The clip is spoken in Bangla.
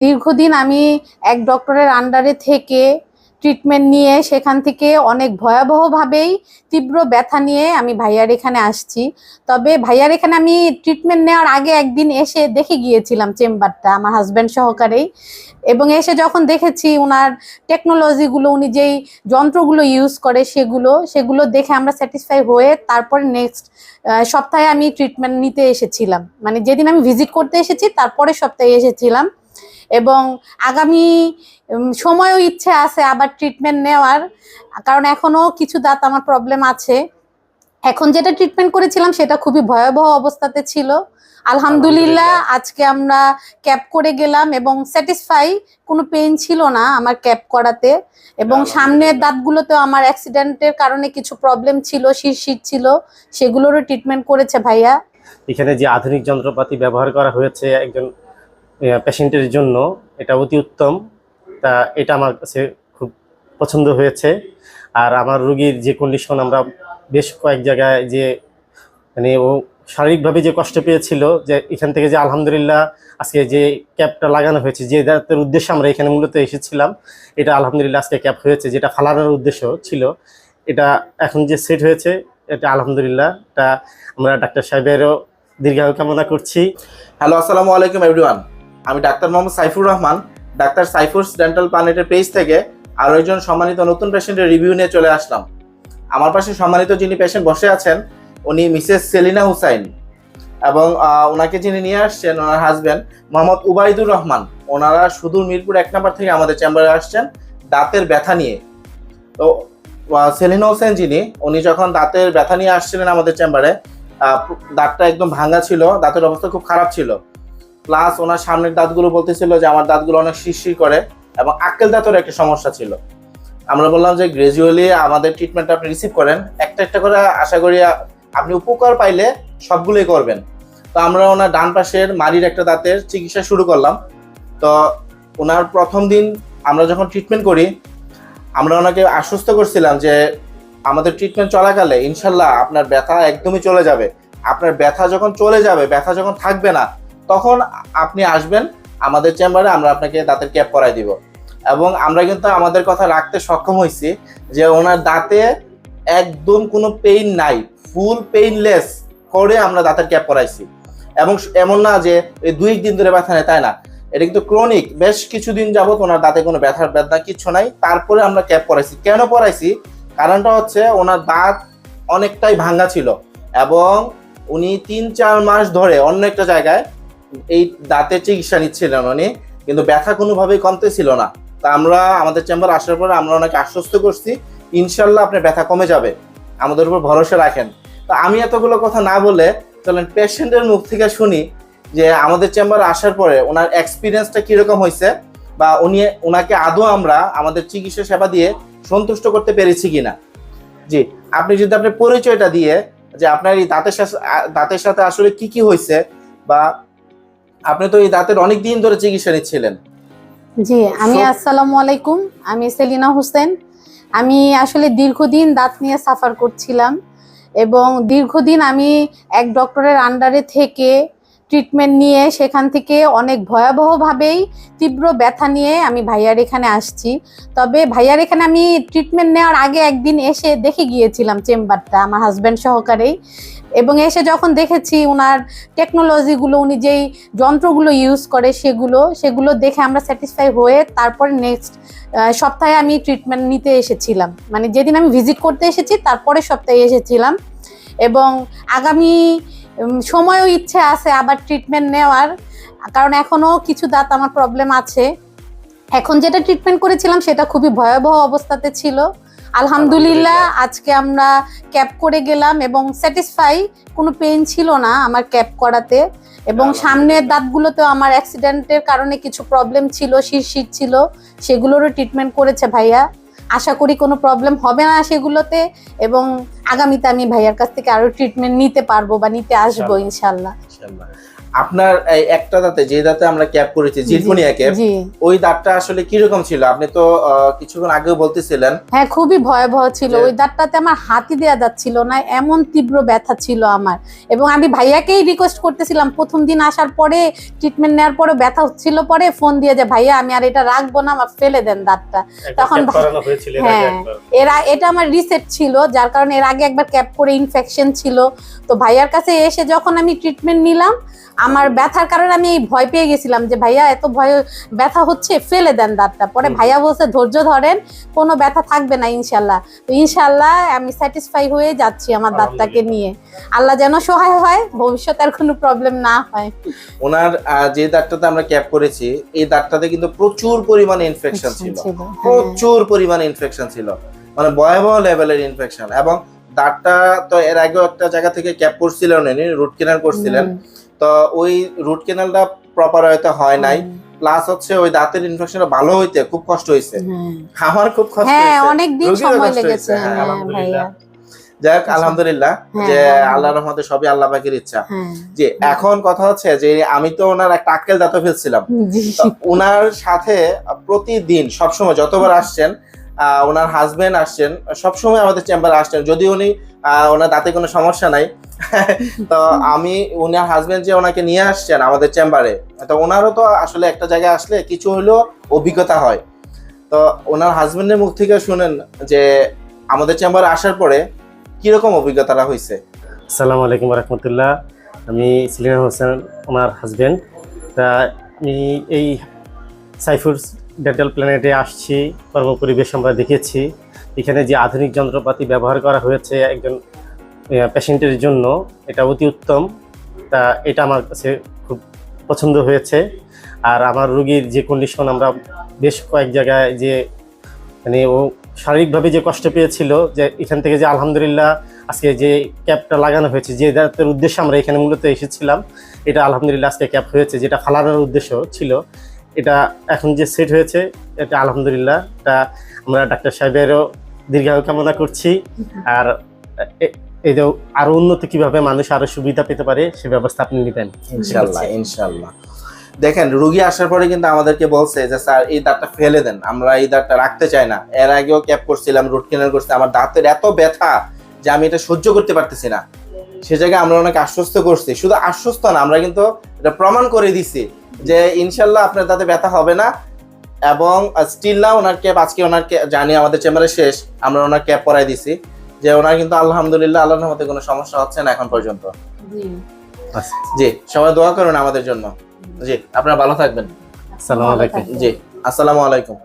দীর্ঘদিন আমি এক ডক্টরের আন্ডারে থেকে ট্রিটমেন্ট নিয়ে সেখান থেকে অনেক ভয়াবহভাবেই তীব্র ব্যথা নিয়ে আমি ভাইয়ার এখানে আসছি। তবে ভাইয়ার এখানে আমি ট্রিটমেন্ট নেওয়ার আগে একদিন এসে দেখে গিয়েছিলাম চেম্বারটা আমার হাজব্যান্ড সহকারেই। এবং এসে যখন দেখেছি ওনার টেকনোলজিগুলো উনি যেই যন্ত্রগুলো ইউজ করে সেগুলো সেগুলো দেখে আমরা স্যাটিসফাই হয়ে তারপরে নেক্সট সপ্তাহে আমি ট্রিটমেন্ট নিতে এসেছিলাম। মানে যেদিন আমি ভিজিট করতে এসেছি তারপরে সপ্তাহে এসেছিলাম। এবং আগামী সময়ও ইচ্ছে আছে আবার ট্রিটমেন্ট নেওয়ার। কারণ এখনও কিছু দাঁত আমার প্রবলেম আছে। এখন যেটা ট্রিটমেন্ট করেছিলাম সেটা খুবই ভয়াবহ অবস্থাতে ছিল। আলহামদুলিল্লাহ আজকে আমরা ক্যাপ করে গেলাম এবং স্যাটিসফাই কোনো পেইন ছিল না আমার ক্যাপ করাতে। এবং সামনের দাঁতগুলোতেও আমার অ্যাক্সিডেন্টের কারণে কিছু প্রবলেম ছিল শিরশির ছিল সেগুলোরও ট্রিটমেন্ট করেছে ভাইয়া। এখানে যে আধুনিক যন্ত্রপাতি ব্যবহার করা হয়েছে একজন পেশেন্টের জন্য এটা অতি উত্তম। তা এটা আমার কাছে খুব পছন্দ হয়েছে। আর আমার রুগীর যে কন্ডিশন আমরা বেশ কয়েক জায়গায় যে মানে ও শারীরিকভাবে যে কষ্ট পেয়েছিল, যে এখান থেকে যে আলহামদুলিল্লাহ আজকে যে ক্যাপটা লাগানো হয়েছে, যে দাঁতের উদ্দেশ্যে আমরা এখানে মূলত এসেছিলাম, এটা আলহামদুলিল্লাহ আজকে ক্যাপ হয়েছে, যেটা ফালানোর উদ্দেশ্য ছিল। এটা এখন যে সেট হয়েছে, এটা আলহামদুলিল্লাহ এটা আমরা ডাক্তার সাহেবেরও দীর্ঘায়ু কামনা করছি। হ্যালো আসসালামু আলাইকুম এভরিওয়ান আমি doctor Mohammad Saifur Rahman, doctor Saifur's dental প্ল্যানেটের page থেকে আরও একজন সম্মানিত নতুন পেশেন্টের রিভিউ নিয়ে চলে আসলাম। আমার পাশে সম্মানিত যিনি পেশেন্ট বসে আছেন, উনি মিসেস সেলিনা হুসাইন এবং ওনাকে যিনি নিয়ে আসছেন, ওনার হাজবেন্ড মোহাম্মদ উবাইদুর রহমান। ওনারা সুদূর মিরপুর এক নম্বর থেকে আমাদের চেম্বারে আসছেন দাঁতের ব্যথা নিয়ে। তো সেলিনা হোসেন যিনি, উনি যখন দাঁতের ব্যথা নিয়ে আসছিলেন আমাদের চেম্বারে দাঁতটা একদম ভাঙা ছিল, দাঁতের অবস্থা খুব খারাপ ছিল। প্লাস ওনার সামনের দাঁতগুলো বলতেছিল যে আমার দাঁতগুলো অনেক শিরশির করে এবং আক্কেল দাঁতের একটা সমস্যা ছিল। আমরা বললাম যে গ্রাজুয়ালি আমাদের ট্রিটমেন্ট আপনি রিসিভ করেন। একটা একটা করে আশা করি আপনি উপকার পাইলে সবগুলোই করবেন। তো আমরা ওনার ডান পাশের মারির একটা দাঁতের চিকিৎসা শুরু করলাম। তো ওনার প্রথম দিন আমরা যখন ট্রিটমেন্ট করি, আমরা ওনাকে আশ্বস্ত করছিলাম যে আমাদের ট্রিটমেন্ট চলাকালে ইনশাল্লাহ আপনার ব্যথা একদমই চলে যাবে। আপনার ব্যথা যখন চলে যাবে, ব্যথা যখন থাকবে না তখন আপনি আসবেন আমাদের চেম্বারে, আমরা আপনাকে দাঁতের ক্যাপ করাই দিব। এবং আমরা কিন্তু আমাদের কথা রাখতে সক্ষম হয়েছি যে ওনার দাঁতে একদম কোনো পেইন নাই ফুল পেইনলেস করে আমরা দাঁতের ক্যাপ করাইছি এবং এমন না যে এই দুই দিন ধরে ব্যথা নেই, তাই না? এটা কিন্তু ক্রনিক বেশ কিছুদিন যাবত ওনার দাঁতে কোনো ব্যথার ব্যথা কিচ্ছু নাই, তারপরে আমরা ক্যাপ করাইছি কেন করাইছি কারণটা হচ্ছে ওনার দাঁত অনেকটাই ভাঙ্গা ছিল। এবং উনি তিন চার মাস ধরে অন্য একটা জায়গায় এই দাঁতের চিকিৎসা নিচ্ছিলেন উনি, কিন্তু ব্যথা কোনোভাবেই কমতে ছিল না। তা আমরা, আমাদের চেম্বার আসার পরে আমরা ওনাকে আশ্বস্ত করছি, ইনশাল্লাহ আপনার ব্যথা কমে যাবে। আমাদের উপর ভরসা রাখেন। তা আমি এতগুলো কথা না বলে চলেন পেশেন্টের মুখ থেকে শুনি যে আমাদের চেম্বারে আসার পরে ওনার এক্সপিরিয়েন্সটা কীরকম হয়েছে বা উনি ওনাকে আদৌ আমরা আমাদের চিকিৎসা সেবা দিয়ে সন্তুষ্ট করতে পেরেছি কিনা। জি, আপনি যদি আপনার পরিচয়টা দিয়ে যে আপনার এই দাঁতের সাথে দাঁতের সাথে আসলে কি কি হয়েছে বা আপনি তো এই দাঁতের অনেক দিন ধরে চিকিৎসা নিচ্ছিলেন। জি আমি আসসালামু আলাইকুম। আমি সেলিনা হোসেন। আমি আসলে দীর্ঘদিন দাঁত নিয়ে সাফার করছিলাম এবং দীর্ঘদিন আমি এক ডক্টরের আন্ডারে থেকে ট্রিটমেন্ট নিয়ে সেখান থেকে অনেক ভয়াবহভাবেই তীব্র ব্যথা নিয়ে আমি ভাইয়ার এখানে আসছি। তবে ভাইয়ার এখানে আমি ট্রিটমেন্ট নেওয়ার আগে একদিন এসে দেখে গিয়েছিলাম চেম্বারটা আমার হাজব্যান্ড সহকারেই। এবং এসে যখন দেখেছি ওনার টেকনোলজিগুলো উনি যেই যন্ত্রগুলো ইউজ করে সেগুলো সেগুলো দেখে আমরা স্যাটিসফাই হয়ে তারপরে নেক্সট সপ্তাহে আমি ট্রিটমেন্ট নিতে এসেছিলাম। মানে যেদিন আমি ভিজিট করতে এসেছি তারপরে সপ্তাহে এসেছিলাম। এবং আগামী সময়ও ইচ্ছে আছে আবার ট্রিটমেন্ট নেওয়ার। কারণ এখনও কিছু দাঁত আমার প্রবলেম আছে। এখন যেটা ট্রিটমেন্ট করেছিলাম, সেটা খুবই ভয়াবহ অবস্থাতে ছিল। আলহামদুলিল্লাহ আজকে আমরা ক্যাপ করে গেলাম এবং স্যাটিসফাই কোনো পেন ছিল না আমার ক্যাপ করাতে। এবং সামনের দাঁতগুলোতেও আমার অ্যাক্সিডেন্টের কারণে কিছু প্রবলেম ছিল শিরশির ছিল সেগুলোরও ট্রিটমেন্ট করেছে ভাইয়া। আশা করি কোনো প্রবলেম হবে না সেগুলোতে এবং আগামীতে আমি ভাইয়ার কাছ থেকে আরও ট্রিটমেন্ট নিতে পারব বা নিতে আসব ইনশাল্লাহ। আপনার একটা দাঁতে যে দাঁতে আমরা ক্যাপ করেছি জিরকোনিয়া ক্যাপ ওই দাঁতটা আসলে কীরকম ছিল? আপনি তো কিছুক্ষণ আগেও বলতেছিলেন। হ্যাঁ খুবই ভয়াবহ ছিল। ওই দাঁতটাতে আমার হাতি দেওয়া যাচ্ছিল না এমন তীব্র ব্যথা ছিল আমার। এবং আমি ভাইয়াকেই রিকোয়েস্ট করতেছিলাম প্রথম দিন আসার পরে ট্রিটমেন্ট নেওয়ার পরে ব্যথা হচ্ছিল পরে ফোন দিয়ে যে ভাইয়া আমি আর এটা রাখব না আমার ফেলে দেন দাঁতটা। তখন হ্যাঁ। এরা এটা আমার রিসেট ছিল যার কারণে এর আগে একবার ক্যাপ করে ইনফেকশন ছিল। তো ভাইয়ার কাছে এসে যখন আমি ট্রিটমেন্ট নিলাম আমার ব্যথার কারণে আমি ভয় পেয়ে গেছিলাম যে ভাইয়া এত ভয় ব্যথা হচ্ছে ফেলে দেন দাঁতটা। পরে ভাইয়া বলছে ধৈর্য ধরেন কোনো ব্যথা থাকবে না ইনশাল্লাহ তো ইনশাল্লাহ আমি স্যাটিসফাই হয়ে যাচ্ছি আমার দাঁতটাকে নিয়ে। আল্লাহ যেন সহায় হয় ভবিষ্যতে আর কোনো প্রবলেম না হয়। ওনার যে দাঁতটাতে আমরা ক্যাপ করেছি এই দাঁতটাতে কিন্তু প্রচুর পরিমাণে ইনফেকশন ছিল। হ্যাঁ। প্রচুর পরিমাণে ইনফেকশন ছিল। মানে ভয়াবহ লেভেলের ইনফেকশন এবং দাঁতটা তো এর আগেও একটা জায়গা থেকে ক্যাপ করছিলেন উনি রুট কেনাল করছিলেন। তো ওই রুট কেনালটা প্রপার হয়তো হয় নাই। প্লাস হচ্ছে ওই দাঁতের ইনফেকশনটা ভালো হইতে খুব কষ্ট হয়েছে আমার খুব কষ্ট হ্যাঁ অনেক দিন সময় লেগেছে। হ্যাঁ, হ্যাঁ আলহামদুলিল্লাহ। যাই হোক আচ্ছা। আলহামদুলিল্লাহ হ্যাঁ, যে হ্যাঁ, আল্লাহ রহমতে সবই আল্লাহ পাকের ইচ্ছা। হ্যাঁ। যে এখন কথা হচ্ছে যে আমি তো ওনার একটা আক্কেল দাঁত ফেলছিলাম। ওনার সাথে প্রতিদিন সবসময় যতবার আসছেন ওনার হাজব্যান্ড আসছেন, সবসময় আমাদের চেম্বারে আসছেন যদি উনি ওনার দাঁতে কোনো সমস্যা নাই। তো আমি ওনার হাজব্যান্ড যে ওনাকে নিয়ে আসছেন আমাদের চেম্বারে তো ওনারও তো আসলে একটা জায়গায় আসলে কিছু হলেও অভিজ্ঞতা হয়। তো ওনার হাজব্যান্ডের মুখ থেকে শুনেন যে, আমাদের চেম্বারে আসার পরে কীরকম অভিজ্ঞতাটা হয়েছে? আসসালামু আলাইকুম রহমতুল্লাহ। আমি সিলিনা হোসেন, ওনার হাজব্যান্ড তা আমি এই সাইফুর ডেন্টাল প্ল্যানেটে আসছি, কর্মপরিবেশ আমরা দেখেছি। এখানে যে আধুনিক যন্ত্রপাতি ব্যবহার করা হয়েছে একজন পেশেন্টের জন্য, এটা অতি উত্তম। তা, এটা আমার কাছে খুব পছন্দ হয়েছে। আর আমার রুগীর যে কন্ডিশন আমরা বেশ কয়েক জায়গায় যে মানে ও শারীরিকভাবে যে কষ্ট পেয়েছিল, যে এখান থেকে যে আলহামদুলিল্লাহ আজকে যে ক্যাপটা লাগানো হয়েছে, যে দাঁতের উদ্দেশ্যে আমরা এখানে মূলত এসেছিলাম, এটা আলহামদুলিল্লাহ আজকে ক্যাপ হয়েছে, যেটা ফালানোর উদ্দেশ্য ছিল। এটা এখন যে সেট হয়েছে, এটা আলহামদুলিল্লাহ। এটা আমরা ডাক্তার সাহেবেরও দীর্ঘায়ু কামনা করছি। আর এ- এই যে আরও উন্নত কীভাবে মানুষ আরও সুবিধা পেতে পারে, সে ব্যবস্থা আপনি নেবেন। ইনশাল্লাহ ইনশাল্লাহ দেখেন, রুগী আসার পরে কিন্তু আমাদেরকে বলছে যে, স্যার, এই দাঁতটা ফেলে দেন। আমরা এই দাঁতটা রাখতে চাই না। এর আগেও ক্যাপ করছিলাম, রুট কেনার করছি আমার দাঁতের এত ব্যথা যে আমি এটা সহ্য করতে পারতেছি না। সে জায়গায় আমরা অনেক আশ্বস্ত করছি। শুধু আশ্বস্ত না, আমরা কিন্তু এটা প্রমাণ করে দিছি যে ইনশাল্লাহ আপনার তাতে ব্যথা হবে না এবং স্টিল না ওনার ক্যাপ আজকে ওনার জানি আমাদের চেম্বারে শেষ আমরা ওনার ক্যাপ পরাই দিছি। যে ওনার কিন্তু আলহামদুলিল্লাহ আল্লাহর রহমতে কোনো সমস্যা হচ্ছে না এখন পর্যন্ত। জি। আচ্ছা, জি সবাই দোয়া করুন আমাদের জন্য। জি আপনারা ভালো থাকবেন। আসসালামু আলাইকুম। জি আসসালামু আলাইকুম।